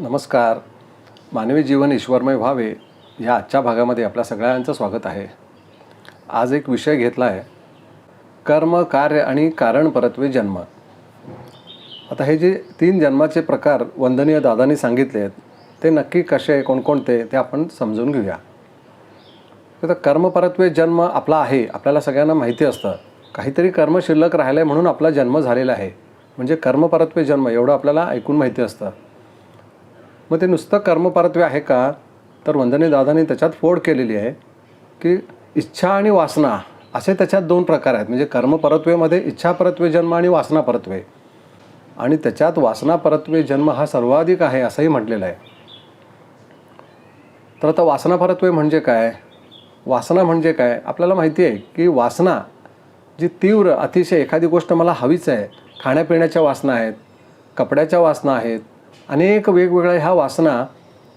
नमस्कार. मानवी जीवन ईश्वरमय व्हावे या आजच्या भागामध्ये आपल्या सगळ्यांचं स्वागत आहे. आज एक विषय घेतला आहे कर्म कार्य आणि कारण परत्वे जन्म. आता हे जे तीन जन्माचे प्रकार वंदनीय दादांनी सांगितले आहेत ते नक्की कसे कोणकोणते ते आपण समजून घेऊया. आता कर्मपरत्वे जन्म आपला आहे आपल्याला सगळ्यांना माहिती असतं. काहीतरी कर्म शिल्लक राहिलं आहे म्हणून आपला जन्म झालेला आहे. म्हणजे कर्मपरत्वे जन्म एवढं आपल्याला ऐकून माहिती असतं. मग ते नुसतं कर्मपरत्वे आहे का? तर वंदने दादाने त्याच्यात फोड केलेली आहे की इच्छा आणि वासना असे त्याच्यात दोन प्रकार आहेत. म्हणजे कर्मपरत्वेमध्ये इच्छापरत्वे जन्म आणि वासना परत्वे आणि त्याच्यात वासना परत्वे जन्म हा सर्वाधिक आहे असंही म्हटलेलं आहे. तर आता वासना परत्वे म्हणजे काय? वासना म्हणजे काय? आपल्याला माहिती आहे की वासना जी तीव्र अतिशय एखादी गोष्ट मला हवीच आहे. खाण्यापिण्याच्या वासना आहेत कपड्याच्या वासना आहेत अनेक वेगवेगळ्या ह्या वासना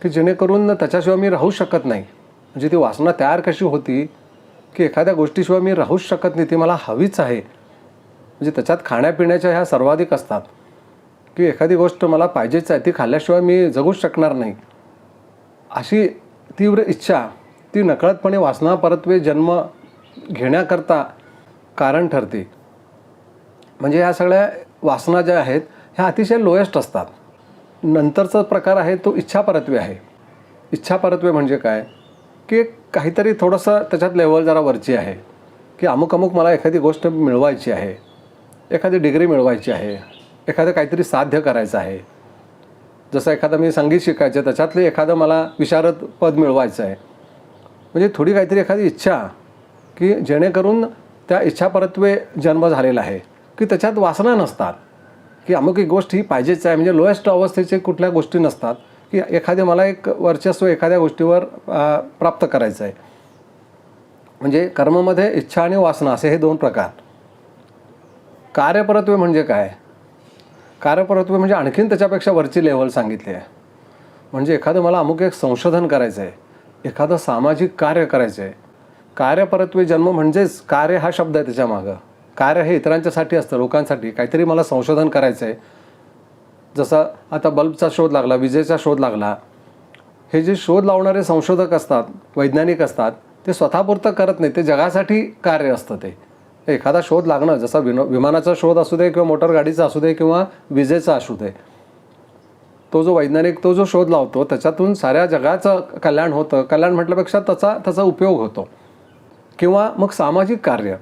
की जेणेकरून त्याच्याशिवाय मी राहू शकत नाही. म्हणजे ती वासना तयार कशी होती की एखाद्या गोष्टीशिवाय मी राहूच शकत नाही ती मला हवीच आहे. म्हणजे त्याच्यात खाण्यापिण्याच्या ह्या सर्वाधिक असतात. की एखादी गोष्ट मला पाहिजेच आहे ती खाल्ल्याशिवाय मी जगूच शकणार नाही. अशी तीव्र इच्छा ती नकळतपणे वासना परत्वे जन्म घेण्याकरता कारण ठरते. म्हणजे ह्या सगळ्या वासना ज्या आहेत ह्या अतिशय लोएस्ट असतात. नंतरचा प्रकार आहे तो इच्छापरत्वे आहे. इच्छापरत्वे म्हणजे काय? की काहीतरी थोडंसं त्याच्यात लेवल जरा वरची आहे. की अमुक अमुक मला एखादी गोष्ट मिळवायची आहे. एखादी डिग्री मिळवायची आहे. एखादं काहीतरी साध्य करायचं आहे. जसं एखादं मी संगीत शिकायचं आहे त्याच्यातले एखादं मला विशारद पद मिळवायचं आहे. म्हणजे थोडी काहीतरी एखादी इच्छा की जेणेकरून त्या इच्छापरत्वे जन्म झालेला आहे. की त्याच्यात वासना नसतात. की अमुक एक गोष्ट ही पाहिजेच आहे. म्हणजे लोएस्ट अवस्थेचे कुठल्या गोष्टी नसतात. की एखादे मला एक वर्चस्व एखाद्या गोष्टीवर प्राप्त करायचं आहे. म्हणजे कर्ममध्ये इच्छा आणि वासना असे हे दोन प्रकार. कार्यपरत्वे म्हणजे काय? कार्यपरत्वे म्हणजे आणखीन त्याच्यापेक्षा वरची लेवल सांगितली आहे. म्हणजे एखादं मला अमुक एक संशोधन करायचं आहे. एखादं सामाजिक कार्य करायचं आहे. कार्यपरत्वे जन्म म्हणजेच कार्य हा शब्द आहे त्याच्यामागं कार्य हे इतरांच्यासाठी असतं लोकांसाठी. काहीतरी मला संशोधन करायचं आहे जसं आता बल्बचा शोध लागला विजेचा शोध लागला. हे जे शोध लावणारे संशोधक असतात वैज्ञानिक असतात ते स्वतःपुरतं करत नाही ते जगासाठी कार्य असतं ते. एखादा शोध लागणं जसा विनो विमानाचा शोध असू दे किंवा मोटर गाडीचा असू दे किंवा विजेचा असू दे. तो जो वैज्ञानिक तो जो शोध लावतो त्याच्यातून साऱ्या जगाचं कल्याण होतं. कल्याण म्हटल्यापेक्षा त्याचा त्याचा उपयोग होतो. किंवा मग सामाजिक कार्य.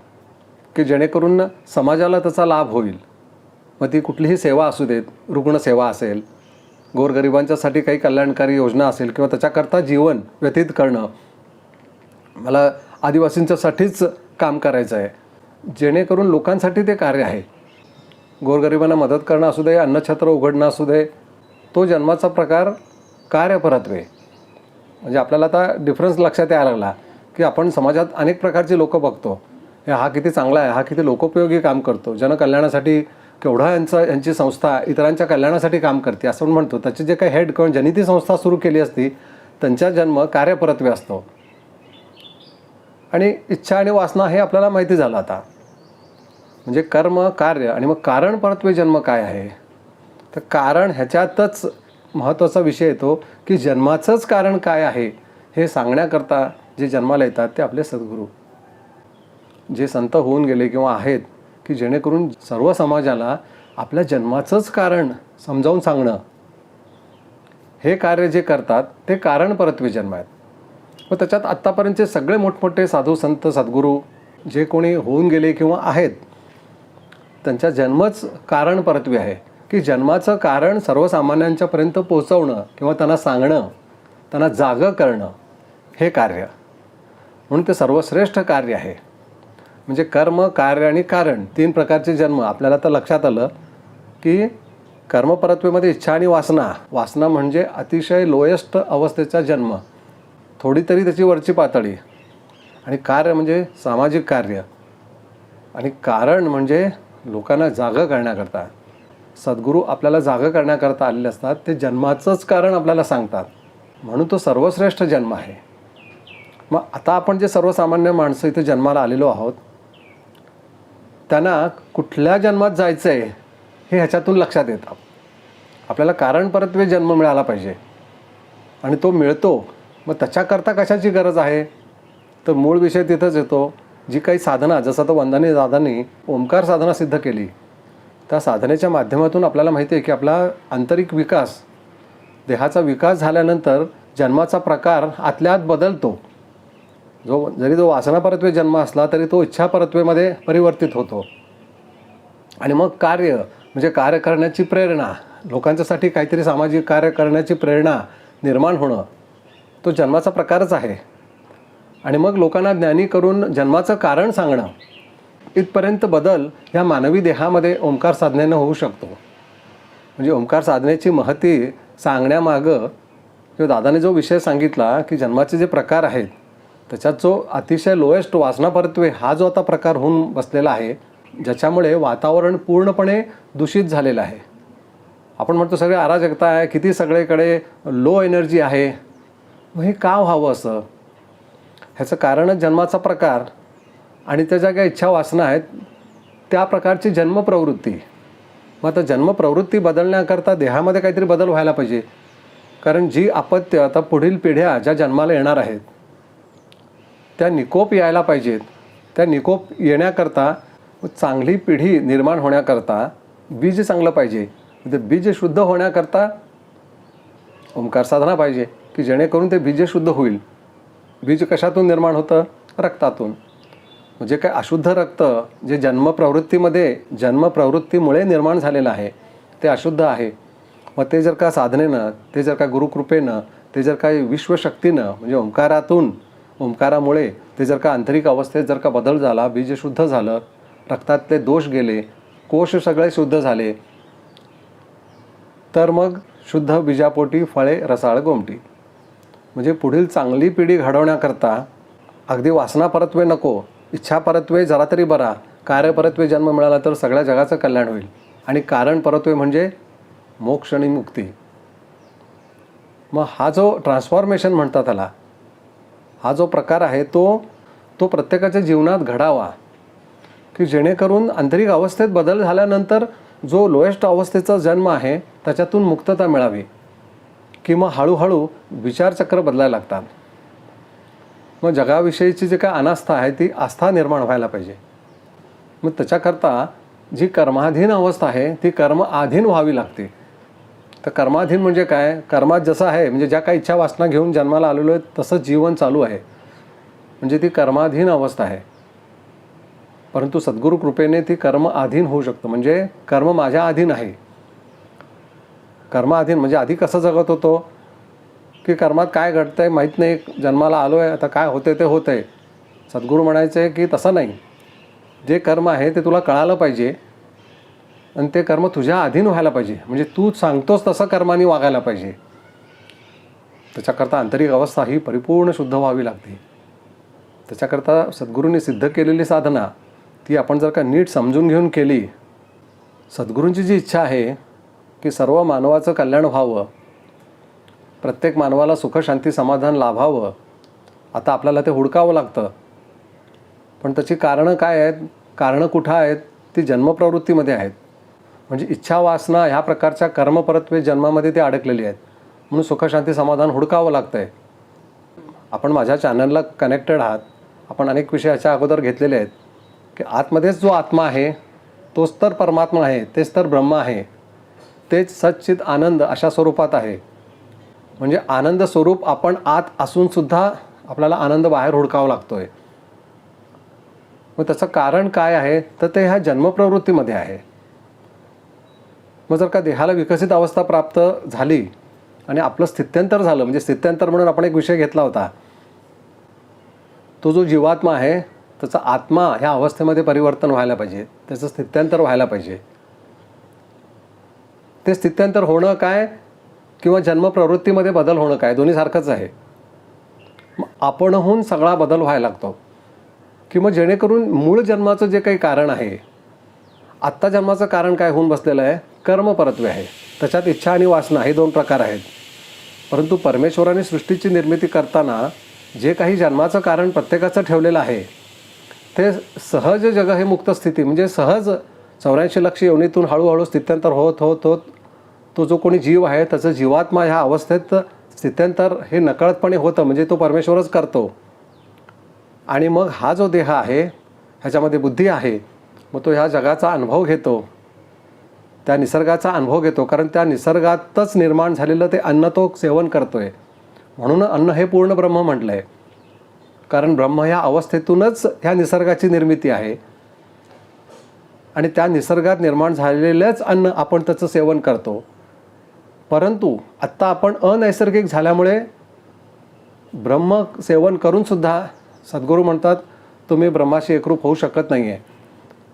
की जेणेकरून समाजाला त्याचा लाभ होईल. मग ती कुठलीही सेवा असू देत रुग्णसेवा असेल गोरगरिबांच्यासाठी काही कल्याणकारी योजना असेल किंवा त्याच्याकरता जीवन व्यतीत करणं मला आदिवासींच्यासाठीच काम करायचं आहे. जेणेकरून लोकांसाठी ते कार्य आहे. गोरगरिबांना मदत करणं असू दे अन्नछत्र उघडणं असू दे तो जन्माचा प्रकार कार्यपरत्वे म्हणजे आपल्याला आता डिफरन्स लक्षात यायला लागला की आपण समाजात अनेक प्रकारची लोकं बघतो. हे हा किती चांगला आहे हा किती लोकोपयोगी काम करतो. जनकल्याणासाठी केवढा यांचा यांची संस्था इतरांच्या कल्याणासाठी काम करते असं म्हणतो. त्याचे जे काही हेड किंवा ज्यांनी ती संस्था सुरू केली असती त्यांचा जन्म कार्यपरत्वे असतो. आणि इच्छा आणि वासना हे आपल्याला माहिती झालं आता. म्हणजे कर्म कार्य आणि मग कारण परत्वे जन्म काय आहे? तर कारण ह्याच्यातच महत्त्वाचा विषय येतो की जन्माचंच कारण काय आहे हे सांगण्याकरता जे जन्माला येतात ते आपले सद्गुरू. जे संत होऊन गेले किंवा आहेत की जेणेकरून सर्व समाजाला आपल्या जन्माचंच कारण समजावून सांगणं हे कार्य जे करतात ते कारण परत्वे जन्म आहेत. व त्याच्यात आत्तापर्यंतचे सगळे मोठमोठे साधू संत सद्गुरू जे कोणी होऊन गेले किंवा आहेत त्यांचा जन्मच कारण परत्वे आहे. की जन्माचं कारण सर्वसामान्यांच्यापर्यंत पोचवणं किंवा त्यांना सांगणं त्यांना जागं करणं हे कार्य. म्हणून ते सर्वश्रेष्ठ कार्य आहे. म्हणजे कर्म कार्य आणि कारण तीन प्रकारचे जन्म. आपल्याला तर लक्षात आलं की कर्मपरत्वेमध्ये इच्छा आणि वासना. वासना म्हणजे अतिशय लोएस्ट अवस्थेचा जन्म. थोडी तरी त्याची वरची पातळी. आणि कार्य म्हणजे सामाजिक कार्य. आणि कारण म्हणजे लोकांना जागं करण्याकरता. सद्गुरू आपल्याला जागं करण्याकरता आलेले असतात. ते जन्माचंच कारण आपल्याला सांगतात. म्हणून तो सर्वश्रेष्ठ जन्म आहे. मग आता आपण जे सर्वसामान्य माणसं इथे जन्माला आलेलो आहोत त्यांना कुठल्या जन्मात जायचं आहे हे ह्याच्यातून लक्षात येतं. आपल्याला कारण परत्वे जन्म मिळाला पाहिजे. आणि तो मिळतो. मग त्याच्याकरता कशाची गरज आहे? तर मूळ विषय तिथंच येतो. जी काही साधना जसं तर वंदनी दादांनी ओंकार साधना सिद्ध केली त्या साधनेच्या माध्यमातून आपल्याला माहिती आहे की आपला आंतरिक विकास देहाचा विकास झाल्यानंतर जन्माचा प्रकार आतल्या आत बदलतो. जो जरी तो वासनापरत्वे जन्म असला तरी तो इच्छापरत्वेमध्ये परिवर्तित होतो. आणि मग कार्य म्हणजे कार्य करण्याची प्रेरणा लोकांच्यासाठी काहीतरी सामाजिक कार्य करण्याची प्रेरणा निर्माण होणं तो जन्माचा प्रकारच आहे. आणि मग लोकांना ज्ञानी करून जन्माचं कारण सांगणं इथपर्यंत बदल ह्या मानवी देहामध्ये ओंकार साधनेनं होऊ शकतो. म्हणजे ओंकार साधनेची महती सांगण्यामागं किंवा दादाने जो विषय सांगितला की जन्माचे जे प्रकार आहेत त्याच्यात जो अतिशय लोएस्ट वासनापरत्वे हा जो आता प्रकार होऊन बसलेला आहे ज्याच्यामुळे वातावरण पूर्णपणे दूषित झालेलं आहे. आपण म्हणतो सगळे अराजकता आहे किती सगळीकडे लो एनर्जी आहे. मग हे का व्हावं असं? ह्याचं कारणच जन्माचा प्रकार आणि त्या ज्या काही इच्छा वासना आहेत त्या प्रकारची जन्मप्रवृत्ती. मग आता जन्मप्रवृत्ती बदलण्याकरता देहामध्ये काहीतरी बदल व्हायला पाहिजे. कारण जी अपत्य आता पुढील पिढ्या ज्या जन्माला येणार आहेत त्या निकोप यायला पाहिजेत. त्या निकोप येण्याकरता चांगली पिढी निर्माण होण्याकरता बीज चांगलं पाहिजे. ते बीज शुद्ध होण्याकरता ओंकार साधना पाहिजे की जेणेकरून ते बीज शुद्ध होईल. बीज कशातून निर्माण होतं? रक्तातून. म्हणजे काय अशुद्ध रक्त जे जन्मप्रवृत्तीमध्ये जन्मप्रवृत्तीमुळे निर्माण झालेलं आहे ते अशुद्ध आहे. मग ते जर का साधनेनं ते जर का गुरुकृपेनं ते जर काही विश्वशक्तीनं म्हणजे ओंकारातून ओंकारामुळे ते जर का आंतरिक अवस्थेत जर का बदल झाला बीज शुद्ध झालं रक्तातले दोष गेले कोश सगळे शुद्ध झाले तर मग शुद्ध बीजापोटी फळे रसाळ गोमटी. म्हणजे पुढील चांगली पिढी घडवण्याकरता अगदी वासना परत्वे नको इच्छा परत्वे जरा तरी बरा कार्यपरत्वे जन्म मिळाला तर सगळ्या जगाचं कल्याण होईल. आणि कारण परत्वे म्हणजे मोक्ष आणि मुक्ती. मग हा जो ट्रान्सफॉर्मेशन म्हणतात त्याला हा जो प्रकार आहे तो तो प्रत्येकाच्या जीवनात घडावा. की जेणेकरून आंतरिक अवस्थेत बदल झाल्यानंतर जो लोएस्ट अवस्थेचा जन्म आहे त्याच्यातून मुक्तता मिळावी. किंवा हळूहळू विचारचक्र बदलायला लागतात. मग जगाविषयीची जी काय अनास्था आहे ती आस्था निर्माण व्हायला पाहिजे. मग त्याच्याकरता जी कर्माधीन अवस्था आहे ती कर्मआधीन व्हावी लागते. तर कर्माधीन म्हणजे काय? कर्मात जसं आहे म्हणजे ज्या काही इच्छा वासना घेऊन जन्माला आलेलो आहे तसं जीवन चालू आहे. म्हणजे ती कर्माधीन अवस्था आहे. परंतु सद्गुरू कृपेने ती कर्म अधीन होऊ शकतं. म्हणजे कर्म माझ्या अधीन आहे. कर्माधीन म्हणजे आधी कसं जगत होतो? की कर्मात काय घडतं आहे माहीत नाही. जन्माला आलो आहे आता काय होते ते होतं आहे सद्गुरू म्हणायचे की तसं नाही. जे कर्म आहे ते तुला कळालं पाहिजे. आणि ते कर्म तुझ्या अधीन व्हायला पाहिजे. म्हणजे तू सांगतोस तसं कर्माने वागायला पाहिजे. त्याच्याकरता आंतरिक अवस्था ही परिपूर्ण शुद्ध व्हावी लागते. त्याच्याकरता सद्गुरूंनी सिद्ध केलेली साधना ती आपण जर का नीट समजून घेऊन केली सद्गुरूंची जी इच्छा आहे की सर्व मानवाचं कल्याण व्हावं प्रत्येक मानवाला सुख शांती समाधान लाभावं आता आपल्याला ते हुडकावं लागतं. पण त्याची कारणं काय आहेत? कारणं कुठं आहेत? ती जन्मप्रवृत्तीमध्ये आहेत. म्हणजे इच्छा वासना ह्या प्रकारच्या कर्मपरत्वे जन्मामध्ये ते अडकलेली आहेत. म्हणून सुखशांती समाधान हुडकावं लागतं आहे आपण माझ्या चॅनलला कनेक्टेड आहात. आपण अनेक विषय याच्या अगोदर घेतलेले आहेत. की आतमध्येच जो आत्मा आहे तोच तर परमात्मा आहे तेच तर ब्रह्म आहे. तेच सच्चित आनंद अशा स्वरूपात आहे. म्हणजे आनंद स्वरूप आपण आत असूनसुद्धा आपल्याला आनंद बाहेर हुडकावा लागतो आहे मग त्याचं कारण काय आहे? तर ते ह्या जन्मप्रवृत्तीमध्ये आहे. मग जर का देहाला विकसित अवस्था प्राप्त झाली आणि आपलं स्थित्यंतर झालं म्हणजे स्थित्यंतर म्हणून आपण एक विषय घेतला होता. तो जो जीवात्मा आहे त्याचा आत्मा ह्या अवस्थेमध्ये परिवर्तन व्हायला पाहिजे त्याचं स्थित्यंतर व्हायला पाहिजे. ते स्थित्यंतर होणं काय किंवा जन्मप्रवृत्तीमध्ये बदल होणं काय दोन्ही सारखंच आहे. मग आपणहून सगळा बदल व्हायला लागतो. किंवा जेणेकरून मूळ जन्माचं जे काही कारण आहे आत्ता जन्माचं कारण काय होऊन बसलेलं आहे कर्मपरत्वे आहे. त्याच्यात इच्छा आणि वासना हे दोन प्रकार आहेत. परंतु परमेश्वराने सृष्टीची निर्मिती करताना जे काही जन्माचं कारण प्रत्येकाचं ठेवलेलं आहे ते सहज जग हे मुक्त स्थिती म्हणजे सहज चौऱ्याऐंशी लक्ष योनीतून हळूहळू स्थित्यंतर होत होत होत तो जो कोणी जीव आहे त्याचं जीवात्मा ह्या अवस्थेत स्थित्यंतर हे नकळतपणे होतं म्हणजे तो परमेश्वरच करतो. आणि मग हा जो देह आहे ह्याच्यामध्ये बुद्धी आहे मग तो ह्या जगाचा अनुभव घेतो. त्या निसर्गाचा अनुभव घेतो कारण त्या निसर्गातच निर्माण झालेलं ते अन्न तो सेवन करतो आहे म्हणून अन्न हे पूर्ण ब्रह्म म्हटलं आहे कारण ब्रह्म ह्या अवस्थेतूनच ह्या निसर्गाची निर्मिती आहे. आणि त्या निसर्गात निर्माण झालेलंच अन्न आपण त्याचं सेवन करतो. परंतु आत्ता आपण अनैसर्गिक झाल्यामुळे ब्रह्म सेवन करूनसुद्धा सद्गुरू म्हणतात तुम्ही ब्रह्माशी एकरूप होऊ शकत नाही आहे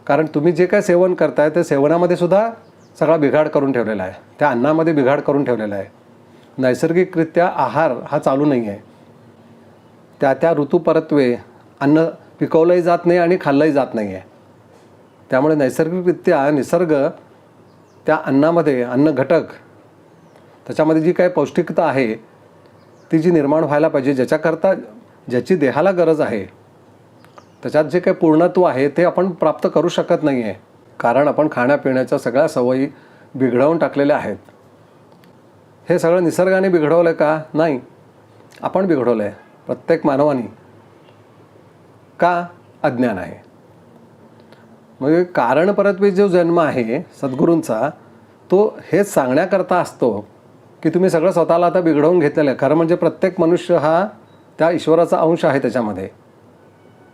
कारण तुम्ही जे काय सेवन करताय ते सेवनामध्ये सुद्धा सगळा बिघाड करून ठेवलेला आहे. त्या अन्नामध्ये बिघाड करून ठेवलेला आहे. नैसर्गिकरित्या आहार हा चालू नाही आहे. त्या त्या ऋतूपरत्वे अन्न पिकवलंही जात नाही आणि खाल्लंही जात नाही आहे. त्यामुळे नैसर्गिकरित्या निसर्ग त्या अन्नामध्ये अन्न घटक त्याच्यामध्ये जी काही पौष्टिकता आहे ती जी निर्माण व्हायला पाहिजे ज्याच्याकरता ज्याची देहाला गरज आहे त्याच्यात जे काही पूर्णत्व आहे ते आपण प्राप्त करू शकत नाही आहे. कारण आपण खाण्यापिण्याच्या सगळ्या सवयी बिघडवून टाकलेल्या आहेत. हे सगळं निसर्गाने बिघडवलं का? नाही. आपण बिघडवलं आहे प्रत्येक मानवाने का अज्ञान आहे? म्हणजे कारण परतवी जो जन्म आहे सद्गुरूंचा तो हेच सांगण्याकरता असतो की तुम्ही सगळं स्वतःला आता बिघडवून घेतलेलं आहे. खरं म्हणजे प्रत्येक मनुष्य हा त्या ईश्वराचा अंश आहे त्याच्यामध्ये.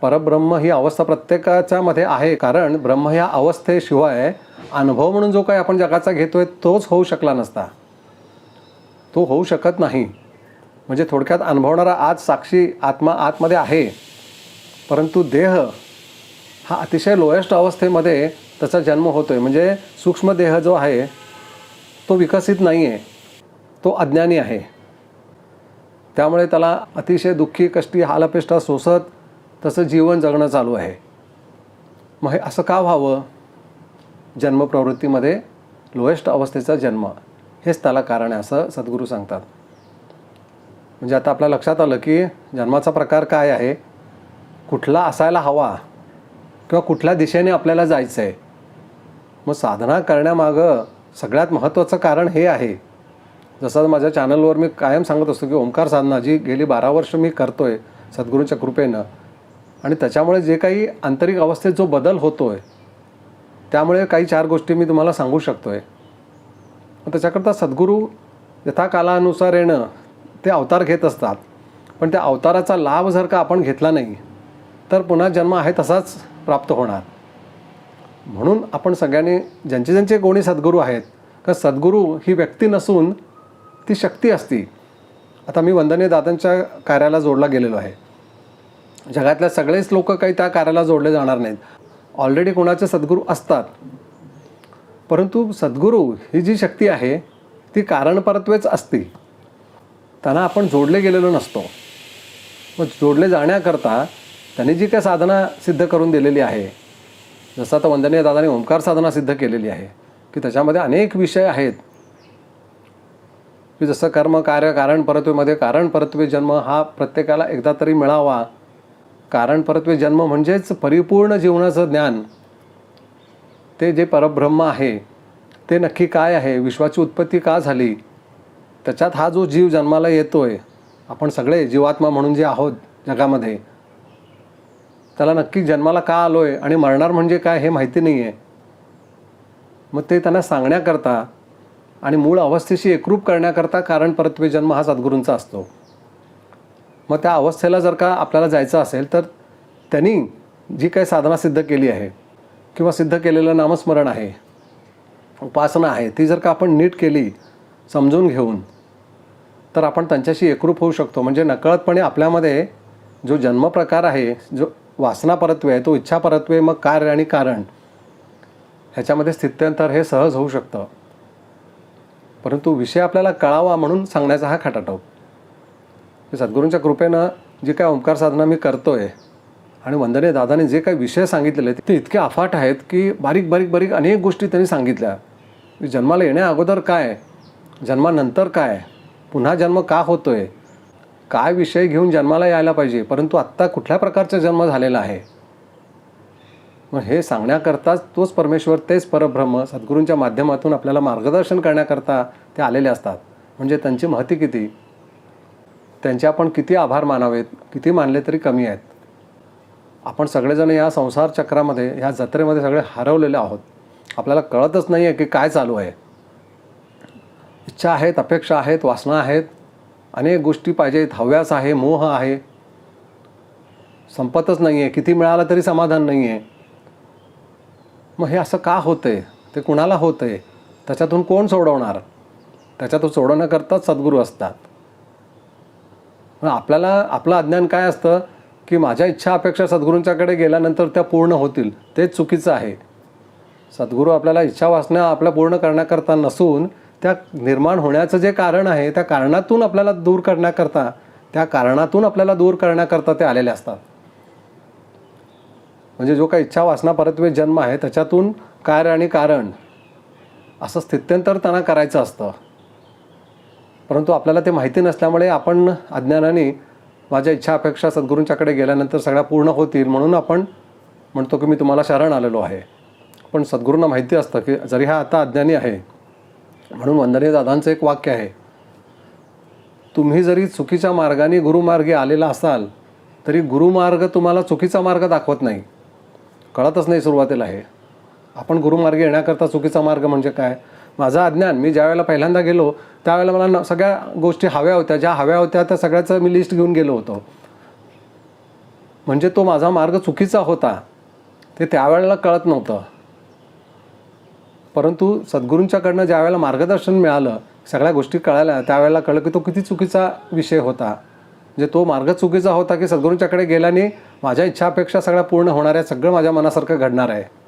परब्रह्म ही अवस्था प्रत्येकाच्या मध्ये आहे. कारण ब्रह्म ह्या अवस्थेशिवाय अनुभव म्हणून जो काही आपण जगाचा घेतोय तोच होऊ शकला नसता. तो होऊ शकत नाही. म्हणजे थोडक्यात अनुभवणारा आज साक्षी आत्मा आतमध्ये आहे. परंतु देह हा अतिशय लोएस्ट अवस्थेमध्ये त्याचा जन्म होतो आहे म्हणजे सूक्ष्म देह जो आहे तो विकसित नाही आहे तो अज्ञानी आहे. त्यामुळे त्याला अतिशय दुःखी कष्टी हालपेष्टा सोसत तसं जीवन जगणं चालू आहे. मग हे असं का व्हावं? जन्मप्रवृत्तीमध्ये लोएस्ट अवस्थेचा जन्म. हेच त्याला कारण आहे असं सद्गुरू सांगतात. म्हणजे आता आपल्या लक्षात आलं की जन्माचा प्रकार काय आहे? कुठला असायला हवा? किंवा कुठल्या दिशेने आपल्याला जायचं आहे मग साधना करण्यामागं सगळ्यात महत्त्वाचं कारण हे आहे. जसं माझ्या चॅनलवर मी कायम सांगत असतो की ओंकार साधना जी गेली बारा वर्ष मी करतो आहे सद्गुरूंच्या कृपेनं. आणि त्याच्यामुळे जे काही आंतरिक अवस्थेत जो बदल होतो आहे त्यामुळे काही चार गोष्टी मी तुम्हाला सांगू शकतो आहे त्याच्याकरता सद्गुरू यथाकालानुसार येणं ते अवतार घेत असतात. पण त्या अवताराचा लाभ जर का आपण घेतला नाही तर पुन्हा जन्म आहे तसाच प्राप्त होणार. म्हणून आपण सगळ्यांनी ज्यांचे ज्यांचे कोणी सद्गुरू आहेत का सद्गुरू ही व्यक्ती नसून ती शक्ती असती. आता मी वंदनीय दादांच्या कार्याला जोडला गेलेलो आहे. जगातल्या सगळेच लोक काही त्या कार्याला जोडले जाणार नाहीत. ऑलरेडी कोणाचे सद्गुरू असतात. परंतु सद्गुरू ही जी शक्ती आहे ती कारणपरत्वेच असते. त्यांना आपण जोडले गेलेलो नसतो. मग जोडले जाण्याकरता त्यांनी जी काय साधना सिद्ध करून दिलेली आहे जसं आता वंदनीय दादाने ओंकार साधना सिद्ध केलेली आहे की त्याच्यामध्ये अनेक विषय आहेत. की जसं कर्म कार्य कारण परत्वेमध्ये कारण परत्वे जन्म हा प्रत्येकाला एकदा तरी मिळावा. कारण परत्वे म्हणजे जन्म म्हणजेच परिपूर्ण जीवनाचं ज्ञान. ते जे परब्रह्म आहे ते नक्की काय आहे विश्वाची उत्पत्ती का झाली त्याच्यात हा जो जीव जन्माला येतो आहे आपण सगळे जीवात्मा म्हणून जे आहोत जगामध्ये त्याला नक्की जन्माला का आलो आहे आणि मरणार म्हणजे काय हे माहिती नाही आहे मग ते त्यांना सांगण्याकरता आणि मूळ अवस्थेशी एकरूप करण्याकरता कारण परत्वे जन्म हा सद्गुरूंचा असतो. मग त्या अवस्थेला जर का आपल्याला जायचं असेल तर त्यांनी जी काही साधना सिद्ध केली आहे किंवा सिद्ध केलेलं नामस्मरण आहे उपासना आहे ती जर का आपण नीट केली समजून घेऊन तर आपण त्यांच्याशी एकरूप होऊ शकतो. म्हणजे नकळतपणे आपल्यामध्ये जो जन्मप्रकार आहे जो वासना परत्वे आहे तो इच्छा परत्वे मग कार्य आणि कारण ह्याच्यामध्ये स्थित्यंतर हे सहज होऊ शकतं. परंतु विषय आपल्याला कळावा म्हणून सांगण्याचा हा खटाटोप सद्गुरूंच्या कृपेनं जे काय ओंकार साधना मी करतो आहे आणि वंदने दादाने जे काही विषय सांगितलेले ते इतके अफाट आहेत की बारीक बारीक बारीक अनेक गोष्टी त्यांनी सांगितल्या. की जन्माला येण्या अगोदर काय? जन्मानंतर काय? पुन्हा जन्म का होतो आहे काय विषय घेऊन जन्माला यायला पाहिजे? परंतु आत्ता कुठल्या प्रकारचा जन्म झालेला आहे? मग हे सांगण्याकरताच तोच परमेश्वर तेच परब्रह्म सद्गुरूंच्या माध्यमातून आपल्याला मार्गदर्शन करण्याकरता ते आलेले असतात. म्हणजे त्यांची महती किती? त्यांचे आपण किती आभार मानावेत किती मानले तरी कमी आहेत. आपण सगळेजण या संसार चक्रामध्ये ह्या जत्रेमध्ये सगळे हरवलेले आहोत. आपल्याला कळतच नाही आहे की काय चालू आहे. इच्छा आहेत अपेक्षा आहेत वासना आहेत. अनेक गोष्टी पाहिजेत हव्यास आहे मोह आहे. संपतच नाही आहे किती मिळालं तरी समाधान नाही आहे मग हे असं का होतं आहे ते कुणाला होतं आहे त्याच्यातून कोण सोडवणार? त्याच्यातून सोडवण्याकरताच सद्गुरू असतात. आपल्याला आपलं अज्ञान काय असतं की माझ्या इच्छा अपेक्षा सद्गुरूंच्याकडे गेल्यानंतर त्या पूर्ण होतील तेच चुकीचं आहे. सद्गुरू आपल्याला इच्छा वासना आपल्या पूर्ण करण्याकरता नसून त्या निर्माण होण्याचं जे कारण आहे त्या कारणातून आपल्याला दूर करण्याकरता त्या कारणातून आपल्याला दूर करण्याकरता ते आलेले असतात. म्हणजे जो काही इच्छा वासना परत्वे जन्म आहे त्याच्यातून कार्य आणि कारण असं स्थित्यंतर त्यांना करायचं असतं. परंतु आपल्याला ते माहिती नसल्यामुळे आपण अज्ञानाने माझ्या इच्छा अपेक्षा सद्गुरूंच्याकडे गेल्यानंतर सगळ्या पूर्ण होतील म्हणून आपण म्हणतो की मी तुम्हाला शरण आलेलो आहे. पण सद्गुरूंना माहिती असतं की जरी हा आता अज्ञानी आहे म्हणून वंदनीय दादांचं एक वाक्य आहे तुम्ही जरी चुकीच्या मार्गाने गुरुमार्गे आलेला असाल तरी गुरुमार्ग तुम्हाला चुकीचा मार्ग दाखवत नाही. कळतच नाही सुरुवातीला हे. आपण गुरुमार्गे येण्याकरता चुकीचा मार्ग म्हणजे काय? माझं अज्ञान. मी ज्यावेळेला पहिल्यांदा गेलो त्यावेळेला मला न- सगळ्या गोष्टी हव्या होत्या. ज्या हव्या होत्या त्या सगळ्याचं मी लिस्ट घेऊन गेलो होतो. म्हणजे तो माझा मार्ग चुकीचा होता ते त्यावेळेला कळत नव्हतं. परंतु सद्गुरूंच्याकडनं ज्यावेळेला मार्गदर्शन मिळालं सगळ्या गोष्टी कळाल्या त्यावेळेला कळलं की तो किती चुकीचा विषय होता. म्हणजे तो मार्ग चुकीचा होता की सद्गुरूंच्याकडे गेल्याने माझ्या इच्छापेक्षा सगळ्या पूर्ण होणार आहे सगळं माझ्या मनासारखं घडणार आहे.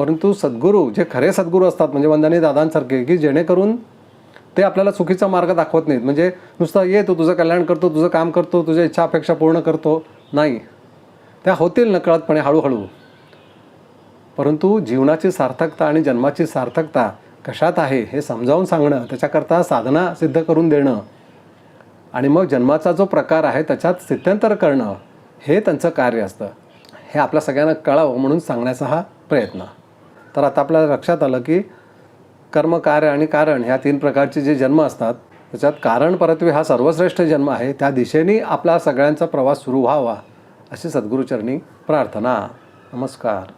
परंतु सद्गुरू जे खरे सद्गुरू असतात म्हणजे वंदनी दादांसारखे की जेणेकरून ते आपल्याला चुकीचा मार्ग दाखवत नाहीत. म्हणजे नुसतं ये तू तुझं कल्याण करतो तुझं काम करतो तुझ्या इच्छा अपेक्षा पूर्ण करतो. नाही. त्या होतील नकळतपणे हळूहळू. परंतु जीवनाची सार्थकता आणि जन्माची सार्थकता कशात आहे हे समजावून सांगणं त्याच्याकरता साधना सिद्ध करून देणं आणि मग जन्माचा जो प्रकार आहे त्याच्यात स्थित्यंतर करणं हे त्यांचं कार्य असतं. हे आपल्या सगळ्यांना कळावं म्हणून सांगण्याचा हा प्रयत्न. तर आता आपल्याला लक्षात आलं की कर्म कार्य आणि कारण ह्या तीन प्रकारचे जे जन्म असतात त्याच्यात कारण परत्वे हा सर्वश्रेष्ठ जन्म आहे. त्या दिशेने आपला सगळ्यांचा प्रवास सुरू व्हावा अशी सद्गुरुचरणी प्रार्थना. नमस्कार.